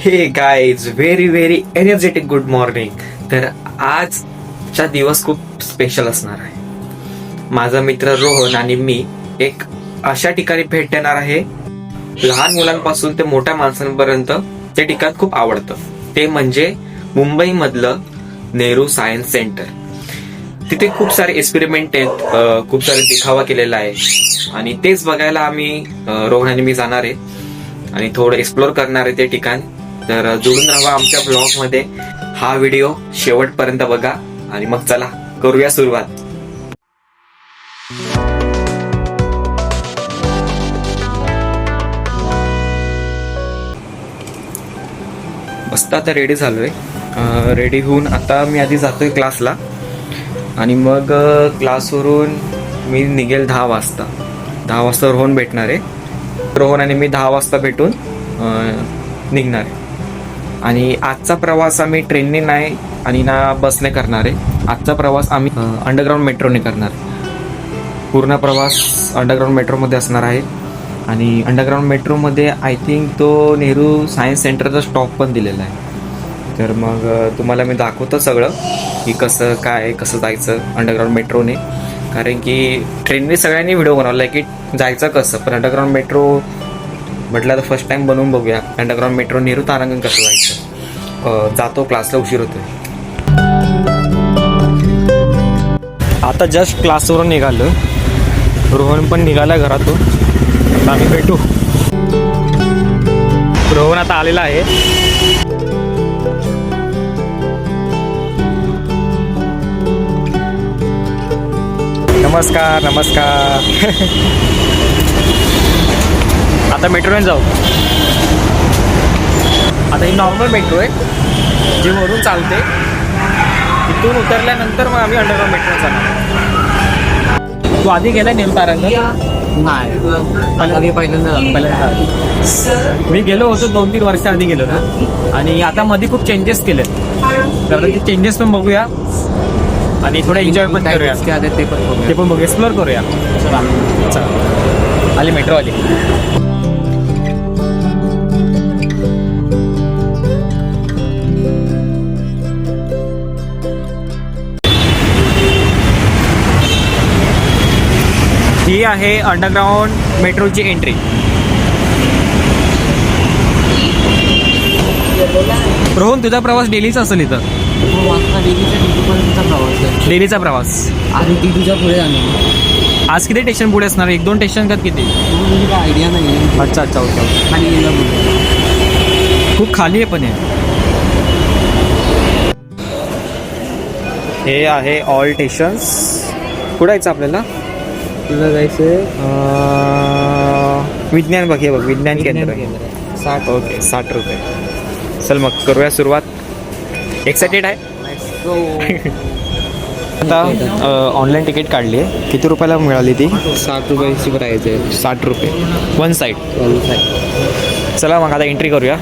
Hey guys very very energetic good morning तर आजचा दिवस खूप स्पेशल असणार आहे. माझा मित्र रोहन आणि मी एक अशा ठिकाणी भेट देणार आहे. लहान मुलांपासून ते मोठ्या माणसांपर्यंत ते ठिकाण खूप आवडतं. ते म्हणजे मुंबईमधलं नेहरू सायन्स सेंटर. तिथे खूप सारे एक्सपेरिमेंट आहेत खूप सारे दिखावा केलेला आहे. आणि तेच बघायला आम्ही रोहन आणि मी जाणार आहे. आणि थोडं एक्सप्लोर करणार आहे ते ठिकाण. तर जुळून जोडून राहा आमच्या ब्लॉगमध्ये. हा व्हिडिओ शेवटपर्यंत बघा. आणि मग चला करूया सुरुवात. मस्त आता रेडी झालोय. रेडी होऊन आता मी आधी जातोय क्लासला आणि मग क्लासवरून मी निघेल दहा वाजता. दहा वाजता रोहन भेटणार आहे. रोहन आणि मी दहा वाजता भेटून निघणार आहे. आणि आजचा प्रवास आम्ही ट्रेनने नाही आणि ना बसने करणार आहे. आजचा प्रवास आम्ही अंडरग्राऊंड मेट्रोने करणार आहे. पूर्ण प्रवास अंडरग्राऊंड मेट्रोमध्ये असणार आहे. आणि अंडरग्राऊंड मेट्रोमध्ये आय थिंक तो नेहरू सायन्स सेंटरचा स्टॉप पण दिलेला आहे. तर मग तुम्हाला मी दाखवतो सगळं की कसं काय कसं जायचं अंडरग्राऊंड मेट्रोने कारण की ट्रेनने सगळ्यांनी व्हिडिओ बनवला आहे की जायचं कसं. पण अंडरग्राऊंड मेट्रो म्हटलं तर फर्स्ट टाइम बनवून बघूया. अंडरग्राऊंड मेट्रो नेहरू तारांगण कसं जायचं जातो क्लासला उशीर होतोय. आता जस्ट क्लासवरून निघालो. रोहन पण निघाला घरातून. आता आम्ही भेटू. रोहन आता आलेला आहे. नमस्कार नमस्कार. आता मेट्रोने जाऊ. आता ही नॉर्मल मेट्रो आहे. जी वरून चालते इथून उतरल्यानंतर मग आम्ही अंडरग्राऊंड मेट्रो जाणार. तू आधी गेला नेम तारांगण नाही पहिल्यांदा. मी गेलो होतो दोन तीन वर्ष आधी गेलो ना. आणि आता मध्ये खूप चेंजेस केले तर ते चेंजेस पण बघूया. आणि थोडं एन्जॉय पण करूया. ते पण बघूया. ते पण बघू एक्सप्लोर करूया. चला. चला. आली मेट्रो आली आहे अंडरग्राऊंड मेट्रोची एंट्री रोहन तुझा प्रवास डेलीचा असेल इथं. हो, डेलीच्या ड्युटीपर्यंतचा प्रवास आहे. डेलीचा प्रवास. आणि ती तुझ्या पुढे जाणार. आज किती स्टेशन पुढे असणार? एक दोन स्टेशन का किती? काय आयडिया नाही आहे. अच्छा अच्छा ओके म्हणून खूप खाली आहे पण हे. हे आहे ऑल स्टेशन्स कुठं यायचं आपल्याला? तुला जायचं विज्ञान बघ हे बघ विज्ञान केंद्र. साठ ओके साठ रुपये. चल मग करूया सुरुवात. एक्सायटेड आहे? आता ऑनलाईन तिकीट काढली आहे किती रुपयाला मिळाली ती? साठ रुपयाची प्राईज आहे. साठ रुपये. वन साईड वन साईड चला मग आता एंट्री करूया.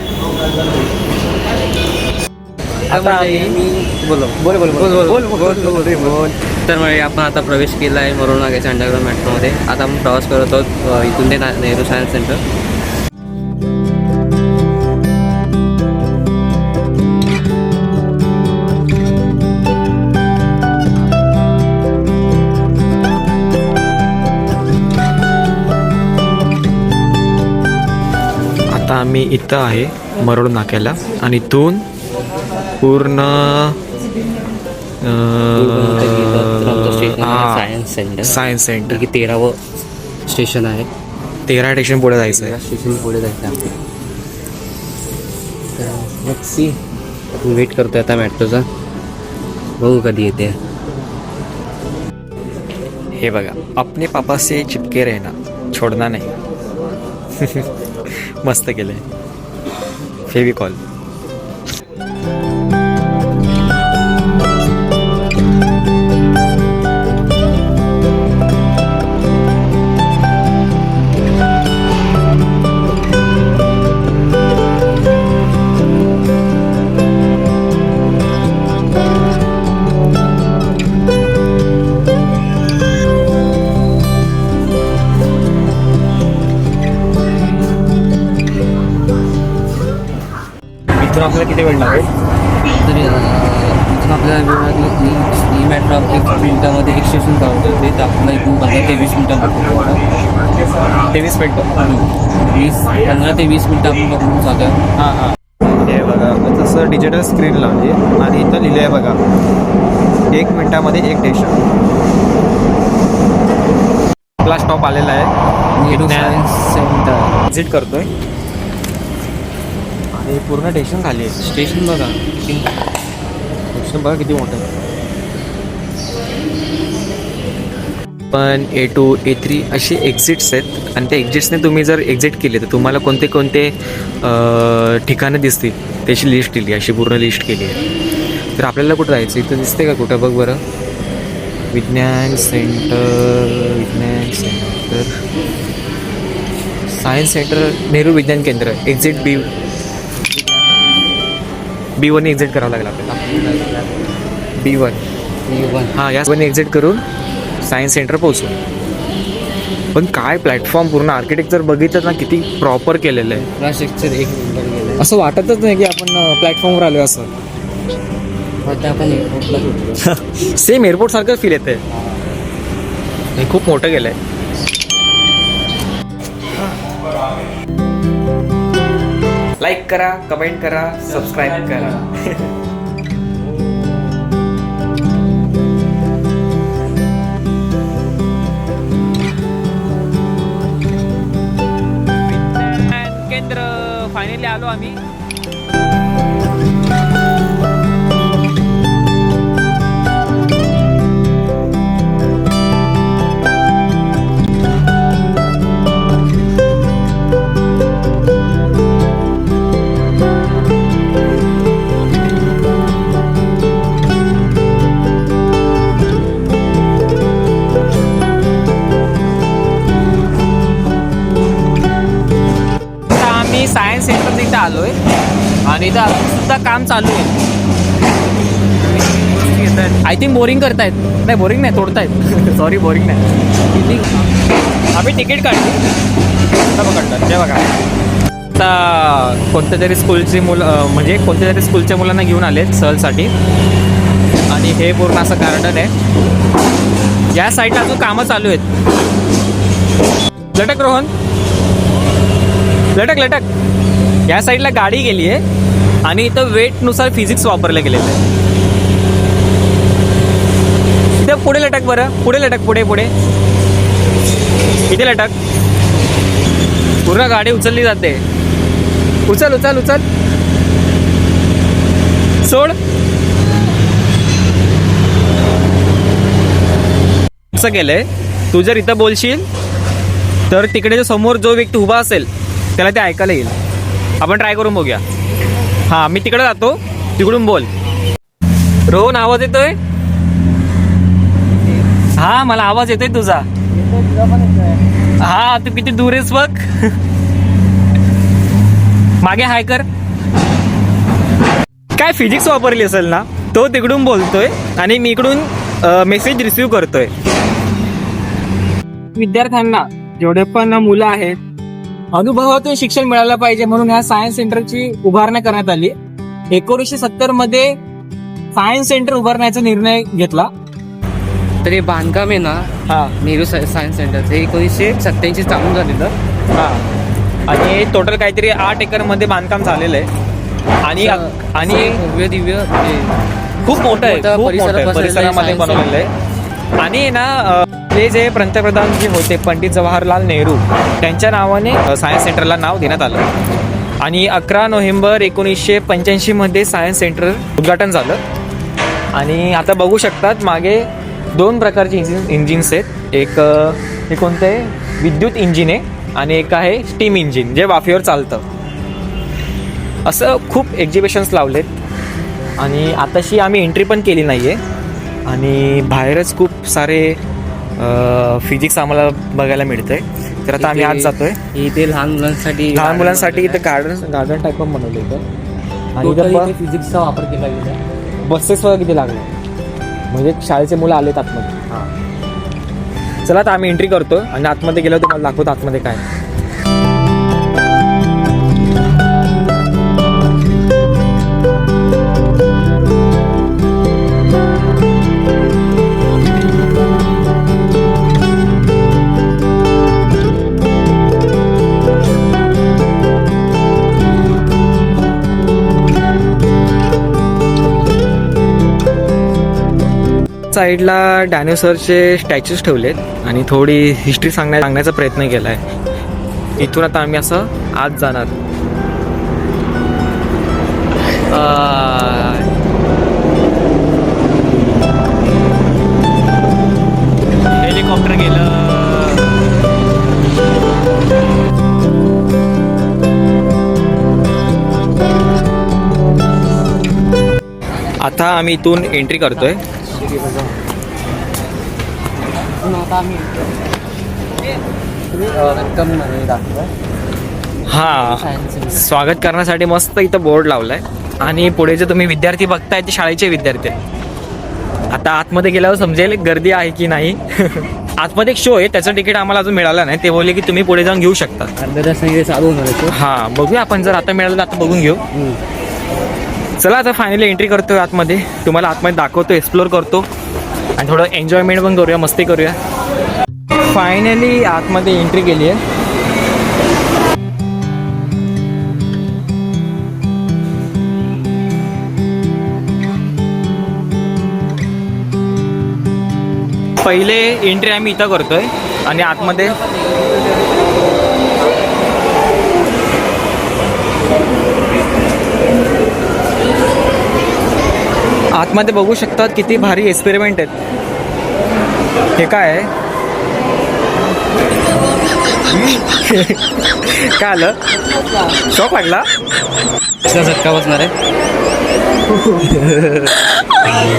तर म्हणजे आपण आता प्रवेश केला आहे मरून नाग्याच्या अंडरग्राऊंड मेट्रोमध्ये आता आपण प्रवास करत आहोत इथून ते नेहरू सायन्स सेंटर आता आम्ही इथं आहे मरोड नाक्याला आणि इथून पूर्ण सायन्स सेंटर सायन्स सेंटर की तेरावं स्टेशन आहे. तेरा स्टेशन पुढे जायचं आहे. स्टेशन पुढे जायचं आहे सी वेट करतोय आता मेट्रोचा बघू कधी येते. हे बघा अपने पापा से चिपके रहना छोडना नाही. मस्त केलंय. फेविकॉल मिनटं वीस पंधरा ते वीस मिनिटं आपण पकडून जातो हां हां. हे बघा तसं डिजिटल स्क्रीन लावली आणि इथं लिहिलं आहे बघा. एक मिनिटामध्ये एक स्टेशन आपला स्टॉप आलेला आहे. सेंटर व्हिजिट करतोय. आणि पूर्ण स्टेशन खाली आहे. स्टेशन बघा. स्टेशन बघा किती मोठं आहे पण ए टू ए थ्री असे एक्झिट्स आहेत. आणि त्या एक्झिट्सने तुम्ही जर एक्झिट केले तर तुम्हाला कोणते कोणते ठिकाणं दिसतील? त्याची लिस्ट दिली अशी पूर्ण लिस्ट केली आहे. तर आपल्याला कुठं जायचं? इथं दिसते का कुठं? बघ बरं. विज्ञान सेंटर विज्ञान सेंटर सायन्स सेंटर नेहरू विज्ञान केंद्र. Exit B B one exit करावं लागेल आपल्याला. बी वन बी वन हां या वन एक्झिट करून सायन्स सेंटर पोहोचू पण काय प्लॅटफॉर्म पूर्ण आर्किटेक्चर बघितलं ना किती प्रॉपर केलेलं आहे. इन्फ्रास्ट्रक्चर एक नंबर गेलं असं वाटतच नाही की आपण प्लॅटफॉर्मवर आलो असं. सेम एअरपोर्ट सारखं फील येते हे खूप मोठं गेलंय लाईक करा कमेंट करा सबस्क्राईब करा. फायनली आलो आम्ही आता इथं आलो आहे आणि इथं सुद्धा काम चालू आहे. आय थिंक बोरिंग करतायत. नाही बोरिंग नाही तोडतायत. सॉरी बोरिंग नाही. आम्ही तिकीट काढली. आता पकडतात. ते बघा. आता कोणत्या तरी स्कूलची मुलं म्हणजे कोणत्या तरी स्कूलच्या मुलांना घेऊन आले सहलसाठी. आणि हे पूर्ण असं गार्डन आहे. या साईडला अजून कामं चालू आहेत. लटक रोहन. लटक लटक. या साईडला गाडी गेली आहे आणि इथं वेटनुसार फिजिक्स वापरलं गेलेलं आहे. इथं पुढे लटक बरं. पुढे लटक पुढे पुढे. इथे लटक. पूर्ण गाडी उचलली जाते. उचल उचल उचल. सोड. असं केलंय. तू जर इथं बोलशील तर तिकडे समोर जो व्यक्ती उभा असेल त्याला ते ऐकायला येईल. आपण ट्राय करून बघूया. हां मी तिकडे जातो. तिकडून बोल. रोहन आवाज येतोय? हा मला आवाज येतोय तुझा. हा तू किती दूर आहेस बघ. मागे हाय कर. काय फिजिक्स वापरली असेल ना तो तिकडून बोलतोय आणि मी इकडून मेसेज रिसिव्ह करतोय. विद्यार्थ्यांना जेवढे पण मुलं आहेत अनुभवातून शिक्षण मिळालं पाहिजे म्हणून ह्या सायन्स सेंटरची उभारणी करण्यात आली. एकोणीसशे सत्तरमध्ये सायन्स सेंटर उभारण्याचा निर्णय घेतला. तर हे बांधकाम आहे ना हा. नेहरू साय- सायन्स सेंटरचं हे एकोणीसशे सत्याऐंशी चालू झालेलं. हा. आणि टोटल काहीतरी आठ एकरमध्ये बांधकाम झालेलं आहे. आणि आणि भव्य दिव्य खूप मोठं आहे परिसरामध्ये बनवलेलं आहे. आणि ना ते जे पंतप्रधान जे होते पंडित जवाहरलाल नेहरू त्यांच्या नावाने सायन्स सेंटरला नाव देण्यात आलं. आणि अकरा नोव्हेंबर एकोणीसशे पंच्याऐंशीमध्ये सायन्स सेंटर उद्घाटन झालं. आणि आता बघू शकतात मागे दोन प्रकारचे इंजिन इंजिन्स आहेत. एक हे कोणतं? आहे विद्युत इंजिन आहे आणि एक आहे स्टीम इंजिन जे वाफेवर चालतं. असं खूप एक्झिबिशन्स लावलेत. आणि आताशी आम्ही एंट्री पण केली नाही आहे आणि बाहेरच खूप सारे फिजिक्स आम्हाला बघायला मिळतंय. तर आता आम्ही आज जातोय. इथे लहान मुलांसाठी लहान मुलांसाठी इथं गार्डन गार्डन टाईप पण बनवलं इथं. आणि इथं फिजिक्सचा वापर केला गेला. बसेस वगैरे किती लागले? म्हणजे शाळेचे मुलं आलेत आतमध्ये. चला आता आम्ही एंट्री करतो आणि आतमध्ये गेलो तुम्हाला दाखवतो आतमध्ये काय साईडला डायनोसरचे स्टॅच्यूज ठेवलेत आणि थोडी हिस्ट्री सांगण्या सांगण्याचा प्रयत्न केला आहे इथून आता आम्ही असं आज जाणार. हेलिकॉप्टर गेलं. आता आम्ही इथून एंट्री करतोय. वेलकम दाखवतो हा. सायन्स स्वागत करण्यासाठी मस्त इथं बोर्ड लावलाय. आणि पुढे जे तुम्ही विद्यार्थी बघताय ते शाळेचे विद्यार्थी आहेत. आता आतमध्ये गेल्यावर समजेल गर्दी आहे की नाही. आतमध्ये एक शो आहे त्याचं तिकीट आम्हाला अजून मिळालं नाही. ते बोलले की तुम्ही पुढे जाऊन घेऊ शकता. अर्ध्या तासाने चालू होणार आहे तो. हा बघूया आपण जर आता मिळालं तर आता बघून घेऊ. चला आता फायनली एंट्री करतोय आतमध्ये. तुम्हाला आतमध्ये दाखवतो एक्सप्लोर करतो. आणि थोडं एन्जॉयमेंट पण करूया मस्ती करूया. फायनली आतमध्ये एंट्री केली आहे पहिले एंट्री आम्ही इथं करतोय. आणि आतमध्ये आतमध्ये बघू शकतात किती भारी एक्सपेरिमेंट आहेत. हे काय आहे? काय आलं? शॉक लागला कसा झटका बसणार आहे?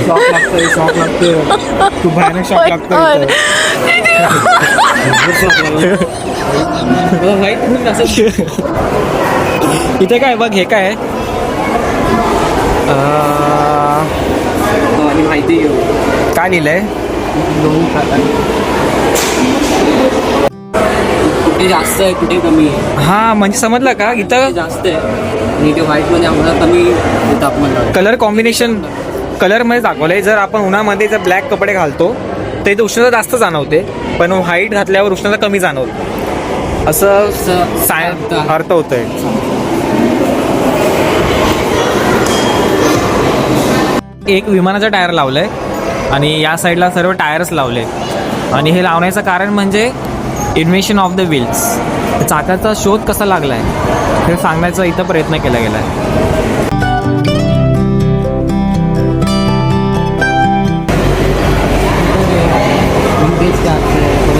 शॉक लागतोय शॉक लागतोय. खूप भयानक शॉक लागतोय माहीत होऊन असं इथे काय बघ हे काय आहे? अं, आणि माहिती घेऊ. काय लिहिलंय कुठे जास्त आहे कुठे कमी आहे? हा म्हणजे समजलं का? इथं जास्त आहे. आणि ते व्हाईटमध्ये आम्हाला कमी तापमान लागतं. कलर कॉम्बिनेशन कलरमध्ये दाखवलंय. जर आपण उन्हामध्ये जर ब्लॅक कपडे घालतो तर इथे उष्णता जास्त जाणवते. पण व्हाईट घातल्यावर उष्णता कमी जाणवते. असं असं साय अर्थ आहे. अर्थ होतोय. एक विमानाचा टायर लावलंय आणि या साईडला सर्व टायर्स लावले आणि हे लावण्याचं कारण म्हणजे इन्व्हेशन ऑफ द व्हील्स चाकाचा शोध कसा लागलाय हे सांगण्याचा इथं प्रयत्न केला गेला आहे आहे.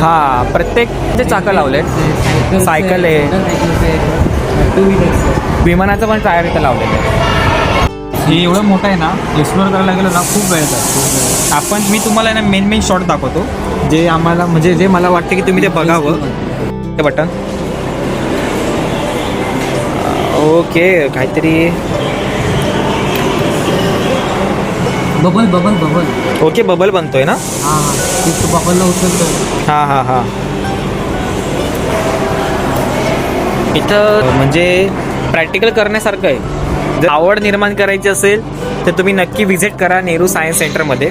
हा प्रत्येक जे चाकं लावलेत सायकल आहे. विमानाचं पण टायर इथं लावलेलं आहे हे एवढं मोठं आहे ना एक्सप्लोअर करायला गेलं ना खूप वेळ जातो. आपण मी तुम्हाला ना मेन मेन शॉट दाखवतो. जे आम्हाला म्हणजे जे मला वाटतं की तुम्ही ते बघावं. ते बटन ओके काहीतरी. Bubble bubble bubble okay bubble बनतोय ना? हां हां. बबलला उचलतो हां हां हां. इथं म्हणजे प्रॅक्टिकल करण्यासारखं आहे. जर आवड निर्माण करायची असेल तर तुम्ही नक्की व्हिजिट करा नेहरू सायन्स सेंटरमध्ये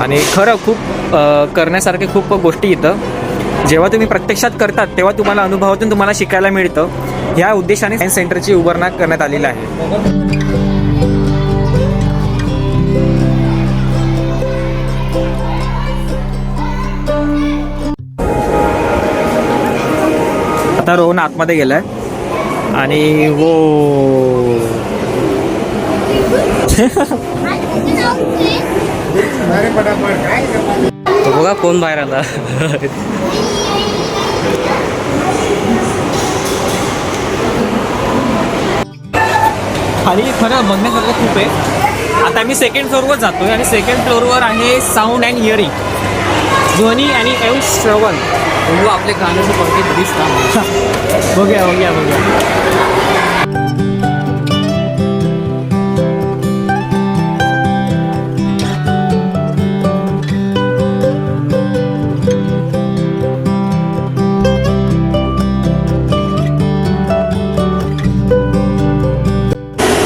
आणि खरं खूप करण्यासारखे खूप गोष्टी इथं. जेव्हा तुम्ही प्रत्यक्षात करतात तेव्हा तुम्हाला अनुभवातून तुम्हाला शिकायला मिळतं. ह्या उद्देशाने सायन्स सेंटरची उभारणा करण्यात आलेली आहे. आता रोहन आतमध्ये गेलाय. आणि हो तो बघा कोण बाहेर आला. खाली खरं बघण्यासारखं खूप आहे. आता मी सेकंड फ्लोअरवर जातोय आणि सेकंड फ्लोअरवर आहे साऊंड अँड हिअरिंग ध्वनी आणि एव श्रवण. बघू आपले कानाचं पडके दिसतात बघूया बघूया बघूया.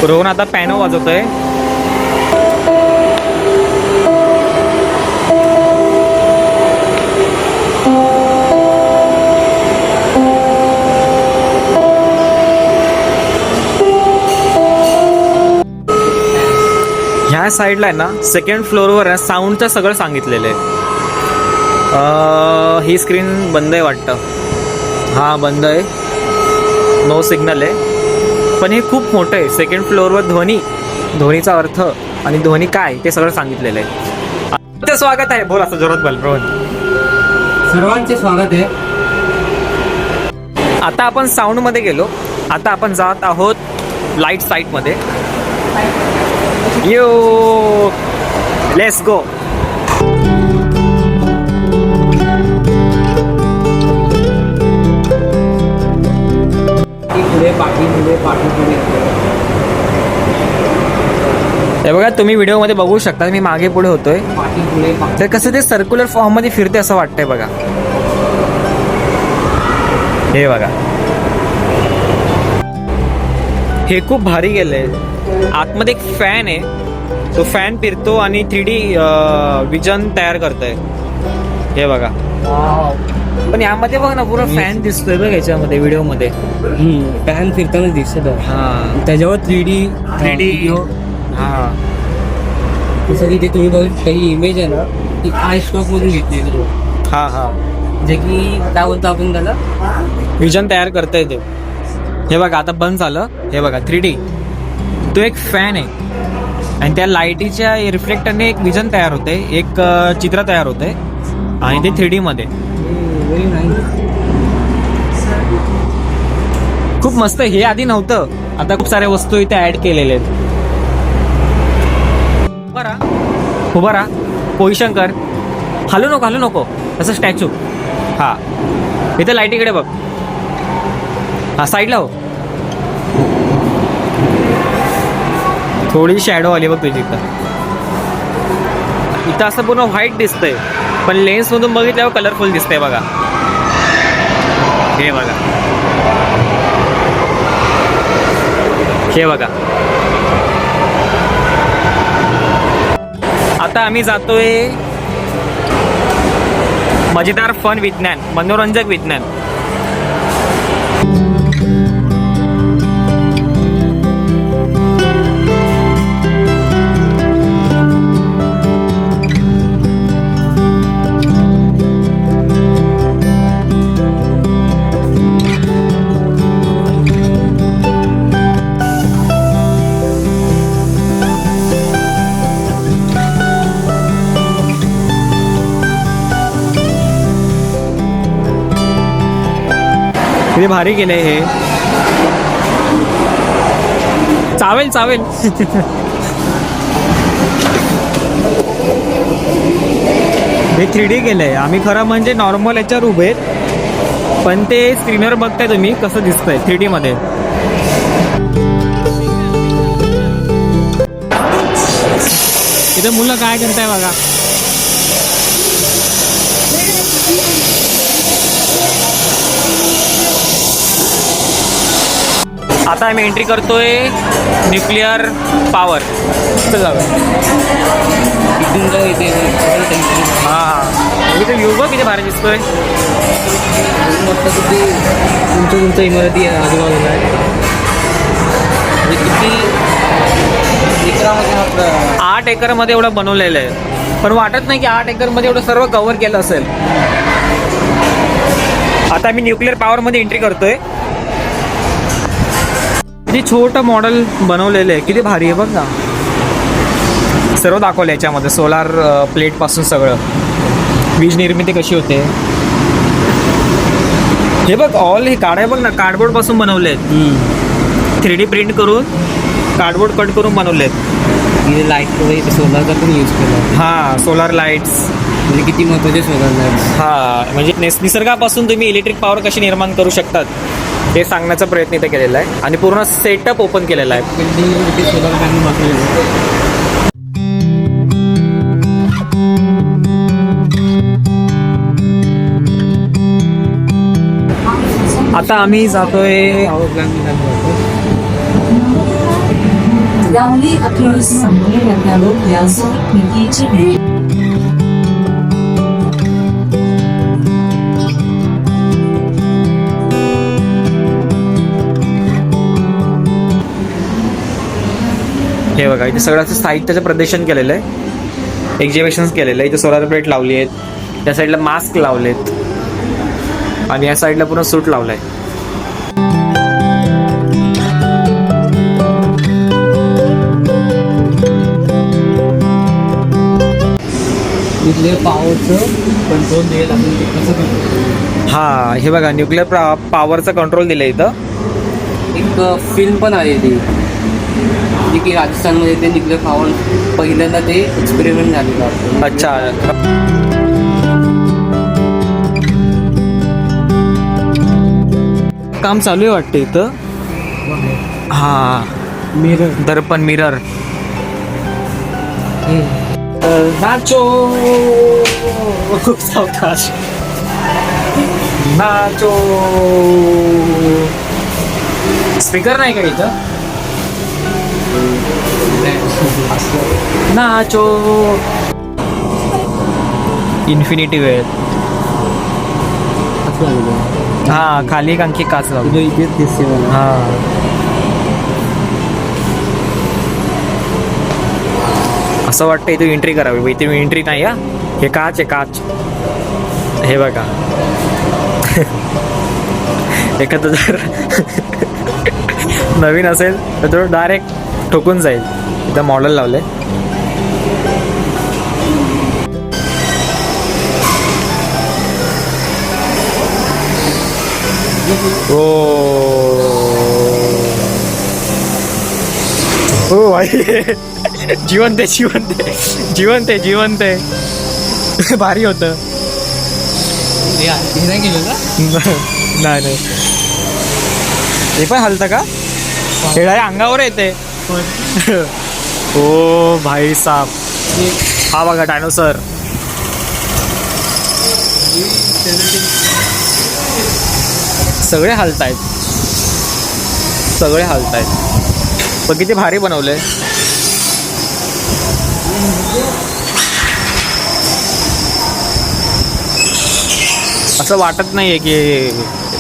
रोहन आता पॅनो वाजवतोय. माझ्या साईडला आहे ना सेकंड फ्लोअरवर आहे साऊंडचं सगळं सांगितलेलं आहे. ही स्क्रीन बंद आहे वाटतं. हां बंद आहे. नो सिग्नल आहे. पण हे खूप मोठं आहे. सेकंड फ्लोअरवर ध्वनी ध्वनीचा अर्थ आणि ध्वनी काय ते सगळं सांगितलेलं आहे. ते स्वागत आहे. बोल असं जोरात बोल रोहन. सर्वांचे स्वागत आहे. आता आपण साऊंडमध्ये गेलो. आता आपण जात आहोत लाइट साईटमध्ये यो लेट्स गो पुढे पाठी पुढे पाठी पुढे हे बघा तुम्ही व्हिडिओमध्ये बघू शकता मी मागे पुढे होतोय. पुढे तर कसं ते सर्क्युलर फॉर्ममध्ये फिरते असं वाटतंय बघा. हे बघा. हे खूप भारी गेलंय आतमध्ये एक फॅन आहे. तो फॅन फिरतो आणि थ्री डी विजन तयार करतोय. हे बघा. पण यामध्ये बघ ना पुरा फॅन दिसतोय बघ याच्यामध्ये व्हिडिओमध्ये. पॅन फिरताना दिसत आहे. हा. त्याच्यावर थ्री डी 3D. हा. जसं की ते तुम्ही बघ काही इमेज आहे ना ती आय स्टॉक मधून घेतली हा हा. जे की काय बोलतो आपण त्याला? विजन तयार करता येते हे बघा आता बंद झालं. हे बघा थ्री डी तो एक फॅन आहे. आणि त्या लाईटीच्या रिफ्लेक्टरने एक विजन तयार होते. एक चित्र तयार होते. आणि ते थ्री डीमध्ये खूप मस्त. हे आधी नव्हतं. आता खूप साऱ्या वस्तू इथे ऍड केलेल्या आहेत. उभा राहा. उभा राहा. पोझिशन हलू नको हलू नको. असं स्टॅच्यू हा. इथे लाईटीकडे बघ. हा साईडला हो. थोडी शॅडो आली बघ तुझी इथं. इथं असं पूर्ण व्हाईट दिसतंय. पण लेन्समधून बघितल्यावर कलरफुल दिसतंय बघा. हे बघा. हे बघा. आता आम्ही जातोय मजेदार फन विज्ञान मनोरंजक विज्ञान किती भारी केलंय हे. चावेल चावेल. हे थ्री डी केलंय. आम्ही खरं म्हणजे नॉर्मल याच्यावर उभे आहेत. पण ते स्क्रीनवर बघताय तुम्ही कसं दिसतंय थ्री डी मध्ये. इथे मुलं काय करताय बघा. आता आम्ही एंट्री करतोय न्यूक्लिअर पॉवर हा. इथे बघ किती भारी दिसतोय. उंच उंच इमारती आहे आजूबाजूला आहे किती एकरामध्ये आठ एकरमध्ये एवढं बनवलेलं आहे. पण वाटत नाही की आठ एकरमध्ये एवढं सर्व कव्हर केलं असेल. आता मी न्यूक्लिअर पॉवरमध्ये एंट्री करतोय. किती छोटं मॉडेल बनवलेलं आहे किती भारी आहे बघ ना. सर्व दाखवलं याच्यामध्ये सोलार प्लेटपासून सगळं. वीज निर्मिती कशी होते? हे बघ ऑल हे काढाय बघ ना कार्डबोर्डपासून बनवले आहेत. थ्री डी प्रिंट करून कार्डबोर्ड कट करून बनवले आहेत लाइट सोलारचा पण यूज केला. हां सोलार लाईट्स म्हणजे किती महत्त्वाचे सोलार लाईट्स हा म्हणजे निस- निसर्गापासून तुम्ही इलेक्ट्रिक पॉवर कशी निर्माण करू शकतात? हे सांगण्याचा प्रयत्न इथे केलेला आहे. आणि पूर्ण सेटअप ओपन केलेला आहे. आता आम्ही जातोय appears somewhere at हे बघा इथे सगळं साहित्याचं प्रदर्शन केलेलं आहे. एक्झिबिशन्स केलेलं आहे. इथे सोलार प्लेट लावली आहेत. त्या साईडला मास्क लावलेत. आणि या साईडला पूर्ण सूट लावलाय. पॉवरचं कंट्रोल आपण करतो? हा हे बघा न्यूक्लिअर पॉवरचा कंट्रोल दिलं इथं. एक फिल्म पण आहे ती. जी की राजस्थानमध्ये ते निघलं पॉवर पहिल्यांदा ते एक्सपेरिमेंट झालेलं होतं. अच्छा. काम चालू आहे वाटतं इथं? हा. मिरर दर्पण मिरर नाचो. खूप सावकाश नाचो. स्पीकर नाही का इथं? नाचो। इन्फिनिटी वेळ. झालेलं. हा खाली एक आणखी काच लावली. हा. असं वाटतं इथे एंट्री करावी. बा, इथे एंट्री नाही हा. हे काच आहे काच. हे बघा. एखादं जर नवीन असेल तर तो डायरेक्ट ठोकून जाईल. इथं मॉडेल लावले ओ. हो भाई. जिवंत आहे जिवंत आहे. जिवंत आहे जिवंत आहे. भारी होतं. नाही नाही. हे पण हलतं का? डायरेक्ट अंगावर येते ओ भाई साब हा बघा डायनोसर सगळे हालतायत. सगळे हालतायत. पण किती भारी बनवलंय. असं वाटत नाहीये की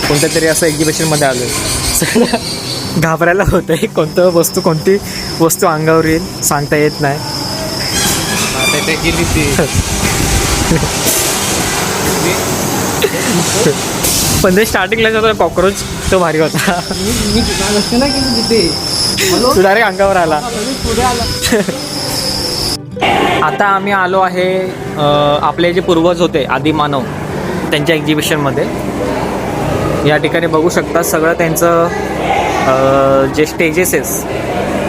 कोणत्या तरी असं एक्झिबिशनमध्ये सगळं घाबरायला होतंय कोणतं वस्तू कोणती वस्तू अंगावर येईल सांगता येत नाही. आता गेली ते. पण ते स्टार्टिंगला जो कॉक्रोच तो भारी होता. मी मी लक्ष नाही केलं तिथे हॅलो तू डायरेक्ट अंगावर आला. पुढे आला आता आम्ही आलो आहे आपले जे पूर्वज होते आदिमानव त्यांच्या एक्झिबिशनमध्ये या ठिकाणी बघू शकता सगळं त्यांचं जे स्टेजेसेस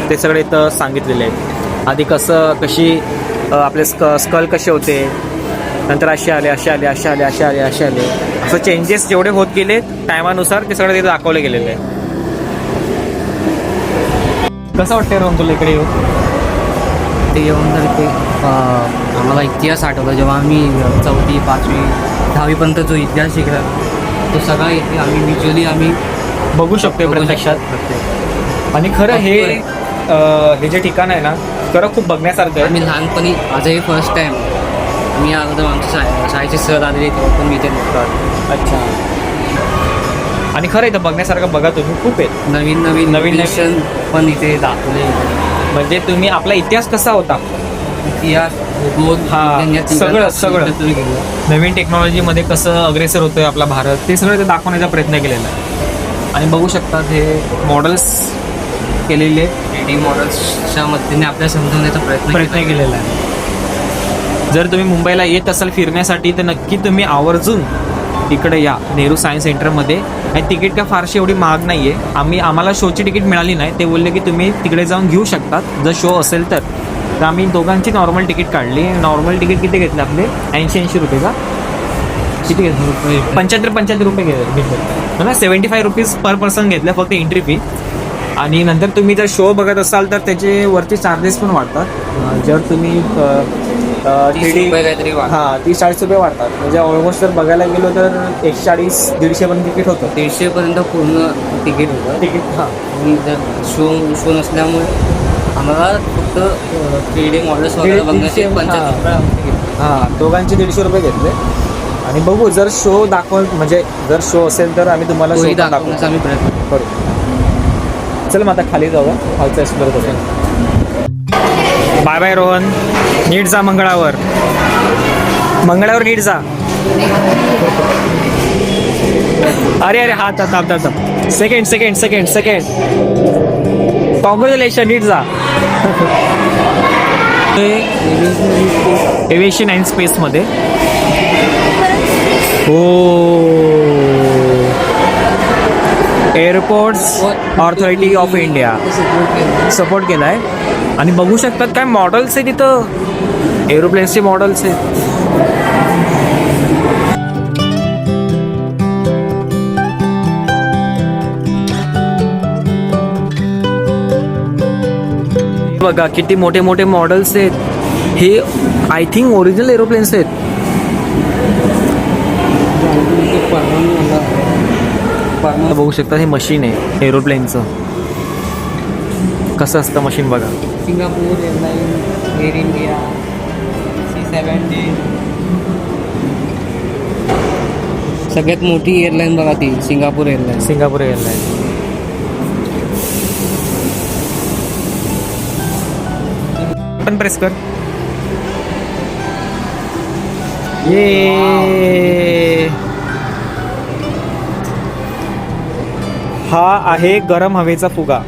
ते सगळे इथं सांगितलेले आहेत. आधी कसं कशी आपले स्क स्कल कसे होते नंतर असे आले असे आले असे आले असे आले असे आले. असं चेंजेस जेवढे होत गेले टायमानुसार ते सगळे तिथे दाखवले गेलेले आहे कसं वाटतंय रोहन तुला इकडे येऊन? ते येऊन तर ते अं, आम्हाला इतिहास आठवला जेव्हा आम्ही चौथी पाचवी दहावीपर्यंत जो इतिहास शिकला तो सगळा इथे आम्ही म्युच्युअली आम्ही बघू शकतो प्रत्यक्षात. प्रत्येक आणि खरं हे हे जे ठिकाण आहे ना खरं खूप बघण्यासारखं आहे. आम्ही लहानपणी आजही फर्स्ट टाइम मी अगोदर आमच्या शाळे शाळेचे सर आलेले तेव्हा पण मी इथे नव्हतो अच्छा. आणि खरं इथं बघण्यासारखं बघा तुम्ही खूप आहे. नवीन नवीन नवीन- नवीन. पण इथे दाखवले. म्हणजे तुम्ही आपला इतिहास कसा होता? इतिहास हा, सगळं- सगळं. नवीन टेक्नॉलॉजीमध्ये कसं अग्रेसर होतोय आपला भारत ते सगळं ते दाखवण्याचा प्रयत्न केलेला आहे. आणि बघू शकतात हे मॉडेल्स केलेले. 3D मॉडेल्सच्या मदतीने आपल्याला समजवण्याचा प्रयत्न प्रयत्न केलेला आहे. जर तुम्ही मुंबईला येत असाल फिरण्यासाठी तर नक्की तुम्ही आवर्जून इकडे या नेहरू सायन्स सेंटरमध्ये आणि तिकीट काय फारशी एवढी महाग नाही आहे आम्ही आम्हाला शोची तिकीट मिळाली नाही. ते बोलले की तुम्ही तिकडे जाऊन घेऊ शकतात. जर शो असेल तर. तर आम्ही दोघांची नॉर्मल तिकीट काढली. नॉर्मल तिकीट किती घेतले आपले? ऐंशी ऐंशी रुपये का? किती घेतले? पंच्याहत्तर पंच्याहत्तर रुपये घेतले. ना seventy five rupees per person घेतलं फक्त एंट्री फी आणि नंतर तुम्ही जर शो बघत असाल तर त्याचे वरचे चार्जेस पण वाढतात. जर तुम्ही तीस 3D रुपये काहीतरी वाढ हां तीस चाळीस रुपये वाढतात. म्हणजे ऑलमोस्ट जर बघायला गेलो तर एकशे चाळीस दीडशे पण तिकीट होतं. दीडशे पर्यंत पूर्ण तिकीट होतं. तिकीट हां. शो शो नसल्यामुळे आम्हाला फक्त थ्री डी मॉडेल्स वगैरे बघण्याचे पंच्याहत्तर. हां दोघांचे दीडशे रुपये घेतले. आणि बघू जर शो दाखव म्हणजे जर शो असेल तर आम्ही तुम्हाला शो दाखवण्याचा आम्ही प्रयत्न करू. चल मग आता खाली जाऊया. खालचं एक्सप्लोर करूया. Bye bye Rohan. नीट जा मंगळावर. मंगळावर नीट जा. अरे अरे हा थांब थांब थांब second second second second congratulation नीट जा. एव्हिएशन अँड स्पेसमध्ये हो. Airports authority of India support केला आहे आणि बघू शकतात काय मॉडेल्स आहे तिथं एरोप्लेन्सचे मॉडेल्स आहेत. बघा किती मोठे मोठे मॉडेल्स आहेत. हे आय थिंक ओरिजिनल एरोप्लेन्स आहेत. बघू शकता हे मशीन आहे एरोप्लेनचं कसं असतं मशीन बघा. Singapore airline Air India C seventy सगळ्यात मोठी एअरलाईन बघा ती सिंगापूर एअरलाईन सिंगापूर एअरलाईन पण प्रेस कर. ये हा आहे गरम हवेचा फुगा.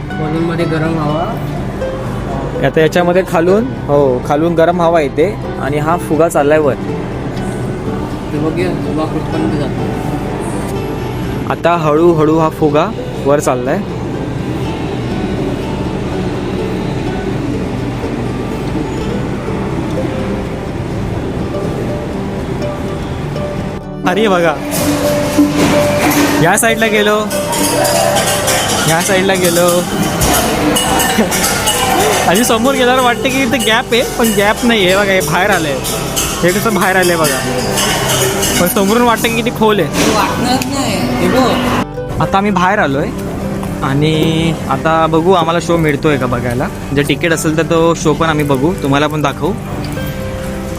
मध्ये गरम हवा. आता याच्यामध्ये खालून हो खालून गरम हवा येते आणि हा फुगा चाललाय वर. ते बघूया हवा कुठपर्यंत जातो? आता हळूहळू हा फुगा वर चाललाय. अरे बघा या साईडला गेलो. या साईडला गेलो. आणि समोर गेल्यावर वाटतं की इथं गॅप आहे पण गॅप नाही आहे. बघा हे बाहेर आलंय. हे कसं बाहेर आलंय बघा. पण समोरून वाटतं की किती खोल आहे. आता आम्ही बाहेर आलो आहे आणि आता बघू आम्हाला शो मिळतोय का बघायला. जर तिकीट असेल तर तो शो पण आम्ही बघू. तुम्हाला पण दाखवू.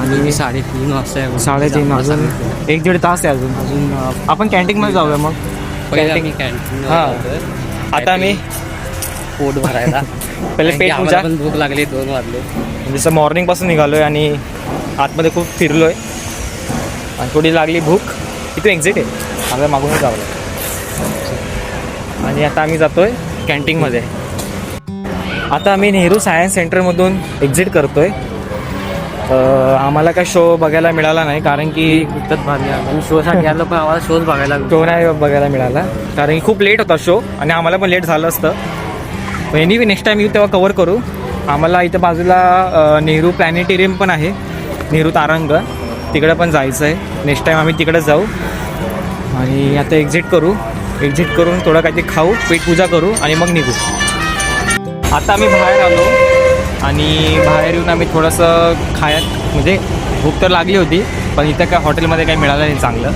आणि मी साडेतीन वाजता आहे. साडेतीन अजून एक दीड तास आहे अजून. अजून आपण कॅन्टीनमध्ये जाऊया मग. पहिला canteen- मी कॅन्टीन हा. आता आम्ही पोट भरायला. पहिले पेट आम्हाला पूजा भूक लागली दोन वाजले. जसं मॉर्निंगपासून निघालो आहे आणि आतमध्ये खूप फिरलो आहे आणि थोडी लागली भूक. इथून एक्झिट आहे. आपल्या मागूनच जावं लागेल. आणि आता आम्ही जातो आहे कॅन्टीनमध्ये आता आम्ही नेहरू सायन्स सेंटरमधून एक्झिट करतो आहे आम्हाला काय शो बघायला मिळाला नाही कारण की शोसाठी आलो पण आम्हाला शोज बघायला शो नाही बघायला मिळाला. कारण की खूप लेट होता शो आणि आम्हाला पण लेट झालं असतं. एनिवे नेक्स्ट टाईम येऊ तेव्हा कवर करू. आम्हाला इथं बाजूला नेहरू प्लॅनेटेरियम पण आहे. नेहरू तारांग. तिकडं पण जायचं आहे नेक्स्ट टाईम आम्ही तिकडंच जाऊ. आणि आता एक्झिट करू. एक्झिट करून थोडं काहीतरी खाऊ पेटपूजा करू आणि मग निघू. आता आम्ही बाहेर आलो. आणि बाहेर येऊन आम्ही थोडंसं खायत म्हणजे भूक तर लागली होती पण इथं काय हॉटेलमध्ये काही मिळालं नाही चांगलं.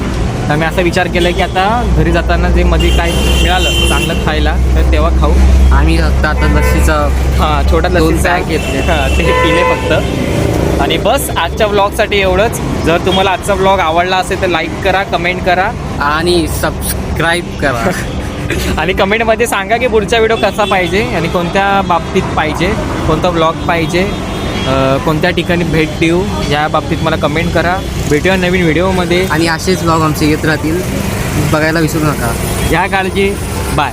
तर आम्ही असा विचार केला की आता घरी जाताना जे मध्ये काय मिळालं चांगलं खायला तर तेव्हा खाऊ. आम्ही फक्त आता लस्सीचा हां छोटा लस्सीचा घेतले. हां ते पिले फक्त. आणि बस आजच्या व्लॉगसाठी एवढंच. जर तुम्हाला आजचा व्लॉग आवडला असेल तर लाईक करा कमेंट करा. आणि सबस्क्राईब करा. आणि कमेंटमध्ये सांगा की पुढचा व्हिडिओ कसा पाहिजे आणि कोणत्या बाबतीत पाहिजे कोणता व्लॉग पाहिजे कोणत्या ठिकाणी भेट देऊ या बाबतीत मला कमेंट करा. भेटूया नवीन व्हिडिओमध्ये. आणि असेच ब्लॉग आमचे येत राहतील. बघायला विसरू नका. घ्या काळजी. बाय.